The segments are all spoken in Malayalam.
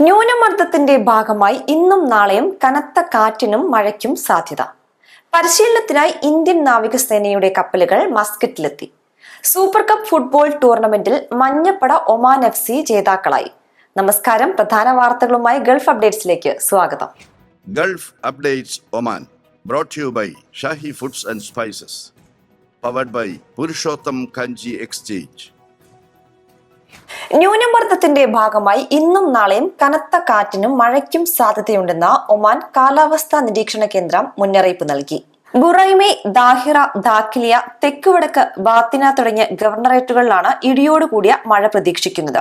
ന്യൂനമർദ്ദത്തിന്റെ ഭാഗമായി ഇന്നും നാളെയും കനത്ത കാറ്റിനും മഴയ്ക്കും സാധ്യത. പരിശീലനത്തിനായി ഇന്ത്യൻ നാവികസേനയുടെ കപ്പലുകൾ മസ്കറ്റിലെത്തി. സൂപ്പർ കപ്പ് ഫുട്ബോൾ ടൂർണമെന്റിൽ മഞ്ഞപ്പട ഒമാൻ എഫ് സി ജേതാക്കളായി. നമസ്കാരം പ്രധാന വാർത്തകളുമായി ഗൾഫ് അപ്ഡേറ്റ്സിലേക്ക് സ്വാഗതം. Gulf Updates Oman brought you by Shahi foods and spices powered by Purushottam Kanji exchange. ന്യൂനമർദ്ദത്തിന്റെ ഭാഗമായി ഇന്നും നാളെയും കനത്ത കാറ്റിനും മഴയ്ക്കും സാധ്യതയുണ്ടെന്ന് ഒമാൻ കാലാവസ്ഥാ നിരീക്ഷണ കേന്ദ്രം മുന്നറിയിപ്പ് നൽകി. ബുറൈമെ ദാഹിറ ദാഖിലിയ തെക്കുവടക്ക് ബാത്തിന തുടങ്ങിയ ഗവർണറേറ്റുകളിലാണ് ഇടിയോടുകൂടിയ മഴ പ്രതീക്ഷിക്കുന്നത്.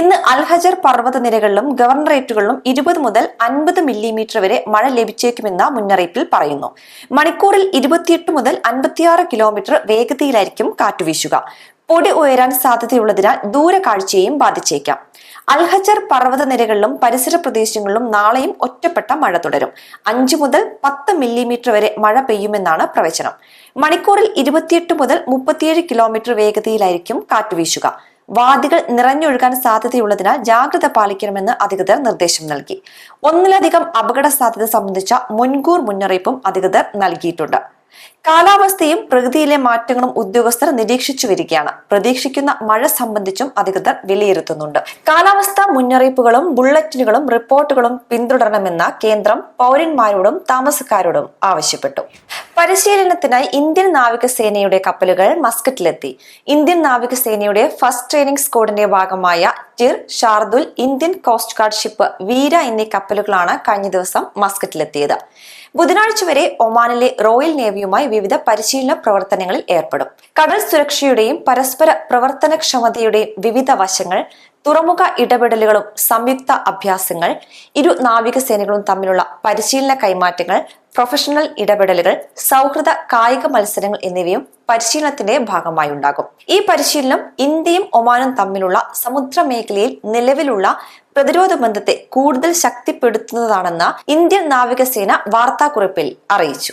ഇന്ന് അൽഹജർ പർവത നിരകളിലും ഗവർണറേറ്റുകളിലും ഇരുപത് മുതൽ അൻപത് മില്ലിമീറ്റർ വരെ മഴ ലഭിച്ചേക്കുമെന്ന മുന്നറിയിപ്പിൽ പറയുന്നു. മണിക്കൂറിൽ ഇരുപത്തിയെട്ട് മുതൽ അൻപത്തിയാറ് കിലോമീറ്റർ വേഗതയിലായിരിക്കും കാറ്റുവീശുക. പൊടി ഉയരാൻ സാധ്യതയുള്ളതിനാൽ ദൂരക്കാഴ്ചയെയും ബാധിച്ചേക്കാം. അൽഹജർ പർവതനിരകളിലും പരിസര പ്രദേശങ്ങളിലും നാളെയും ഒറ്റപ്പെട്ട മഴ തുടരും. അഞ്ചു മുതൽ പത്ത് മില്ലിമീറ്റർ വരെ മഴ പെയ്യുമെന്നാണ് പ്രവചനം. മണിക്കൂറിൽ ഇരുപത്തിയെട്ട് മുതൽ മുപ്പത്തിയേഴ് കിലോമീറ്റർ വേഗതയിലായിരിക്കും കാറ്റുവീശുക വാദികൾ നിറഞ്ഞൊഴുകാൻ സാധ്യതയുള്ളതിനാൽ ജാഗ്രത പാലിക്കണമെന്ന് അധികൃതർ നിർദ്ദേശം നൽകി. ഒന്നിലധികം അപകട സാധ്യത സംബന്ധിച്ച മുൻകൂർ മുന്നറിയിപ്പും അധികൃതർ നൽകിയിട്ടുണ്ട്. കാലാവസ്ഥയും പ്രകൃതിയിലെ മാറ്റങ്ങളും ഉദ്യോഗസ്ഥർ നിരീക്ഷിച്ചു വരികയാണ്. പ്രതീക്ഷിക്കുന്ന മഴ സംബന്ധിച്ചും അധികൃതർ വിലയിരുത്തുന്നുണ്ട്. കാലാവസ്ഥാ മുന്നറിയിപ്പുകളും ബുള്ളറ്റിനുകളും റിപ്പോർട്ടുകളും പിന്തുടരണമെന്ന കേന്ദ്രം പൗരന്മാരോടും താമസക്കാരോടും ആവശ്യപ്പെട്ടു. പരിശീലനത്തിനായി ഇന്ത്യൻ നാവികസേനയുടെ കപ്പലുകൾ മസ്കറ്റിലെത്തി. ഇന്ത്യൻ നാവികസേനയുടെ ഫസ്റ്റ് ട്രെയിനിങ് സ്ക്വാഡിന്റെ ഭാഗമായ Tir Shardul Indian coast guard ship Veera എന്നീ കപ്പലുകളാണ് കഴിഞ്ഞ ദിവസം മസ്കറ്റിലെത്തിയത്. ബുധനാഴ്ച വരെ ഒമാനിലെ റോയൽ നേവിയുമായി വിവിധ പരിശീലന പ്രവർത്തനങ്ങളിൽ ഏർപ്പെടും. കടൽ സുരക്ഷയുടെയും പരസ്പര പ്രവർത്തനക്ഷമതയുടെയും വിവിധ വശങ്ങൾ തുറമുഖ ഇടപെടലുകളും സംയുക്ത അഭ്യാസങ്ങൾ ഇരു നാവികസേനകളും തമ്മിലുള്ള പരിശീലന കൈമാറ്റങ്ങൾ പ്രൊഫഷണൽ ഇടപെടലുകൾ സൗഹൃദ കായിക മത്സരങ്ങൾ എന്നിവയും പരിശീലനത്തിന്റെ ഭാഗമായി ഉണ്ടാകും. ഈ പരിശീലനം ഇന്ത്യയും ഒമാനും തമ്മിലുള്ള സമുദ്ര മേഖലയിൽ നിലവിലുള്ള പ്രതിരോധ ബന്ധത്തെ കൂടുതൽ ശക്തിപ്പെടുത്തുന്നതാണെന്ന് ഇന്ത്യൻ നാവികസേന വാർത്താക്കുറിപ്പിൽ അറിയിച്ചു.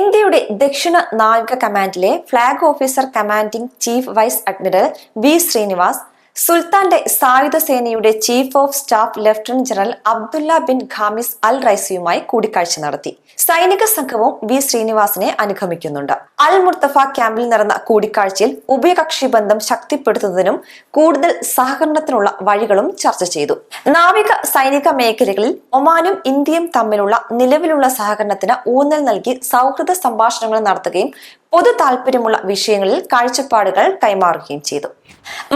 ഇന്ത്യയുടെ ദക്ഷിണ നാവിക കമാൻഡിലെ flag officer commanding chief vice admiral V Srinivas സുൽത്താന്റെ സായുധ സേനയുടെ chief of staff lieutenant general Abdullah bin Khamis Al റൈസിയുമായി കൂടിക്കാഴ്ച നടത്തി. സൈനിക സംഘവും വി ശ്രീനിവാസിനെ അനുഗമിക്കുന്നുണ്ട്. അൽ മുർത്തഫ ക്യാമ്പിൽ നടന്ന കൂടിക്കാഴ്ചയിൽ ഉഭയകക്ഷി ബന്ധം ശക്തിപ്പെടുത്തുന്നതിനും കൂടുതൽ സഹകരണത്തിനുള്ള വഴികളും ചർച്ച ചെയ്തു. നാവിക സൈനിക മേഖലകളിൽ ഒമാനും ഇന്ത്യയും തമ്മിലുള്ള നിലവിലുള്ള സഹകരണത്തിന് ഊന്നൽ നൽകി സൗഹൃദ സംഭാഷണങ്ങൾ നടത്തുകയും പൊതു താൽപര്യമുള്ള വിഷയങ്ങളിൽ കാഴ്ചപ്പാടുകൾ കൈമാറുകയും ചെയ്തു.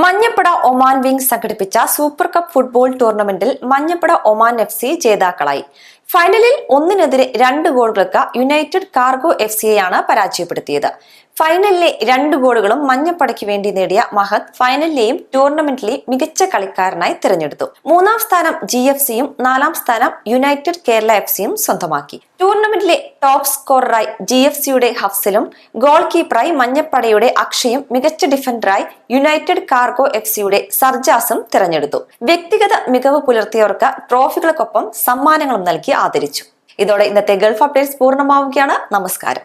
മഞ്ഞപ്പട ഒമാൻ വിംഗ്സ് സംഘടിപ്പിച്ച സൂപ്പർ കപ്പ് ഫുട്ബോൾ ടൂർണമെന്റിൽ മഞ്ഞപ്പട ഒമാൻ എഫ് സി ജേതാക്കളായി. ഫൈനലിൽ ഒന്നിനെതിരെ രണ്ട് ഗോളുകൾക്ക് യുണൈറ്റഡ് കാർഗോ എഫ് സിയെയാണ് പരാജയപ്പെടുത്തിയത്. ഫൈനലിലെ രണ്ട് ഗോളുകളും മഞ്ഞപ്പടയ്ക്ക് വേണ്ടി നേടിയ മഹത് ഫൈനലിലെയും ടൂർണമെന്റിലെ മികച്ച കളിക്കാരനായി തിരഞ്ഞെടുത്തു. മൂന്നാം സ്ഥാനം ജി എഫ് സിയും നാലാം സ്ഥാനം യുണൈറ്റഡ് കേരള എഫ് സിയും സ്വന്തമാക്കി. ടൂർണമെന്റിലെ ടോപ്പ് സ്കോററായി ജി എഫ് സിയുടെ ഹഫ്സലും ഗോൾ കീപ്പറായി മഞ്ഞപ്പടയുടെ അക്ഷയും മികച്ച ഡിഫൻഡറായി യുണൈറ്റഡ് കാർഗോ എഫ് സിയുടെ സർജാസും തിരഞ്ഞെടുത്തു. വ്യക്തിഗത മികവ് പുലർത്തിയവർക്ക് ട്രോഫികൾക്കൊപ്പം സമ്മാനങ്ങളും നൽകി ആദരിച്ചു. ഇതോടെ ഇന്നത്തെ ഗൾഫ് അപ്ഡേറ്റ്സ് പൂർണമാവുകയാണ്. നമസ്കാരം.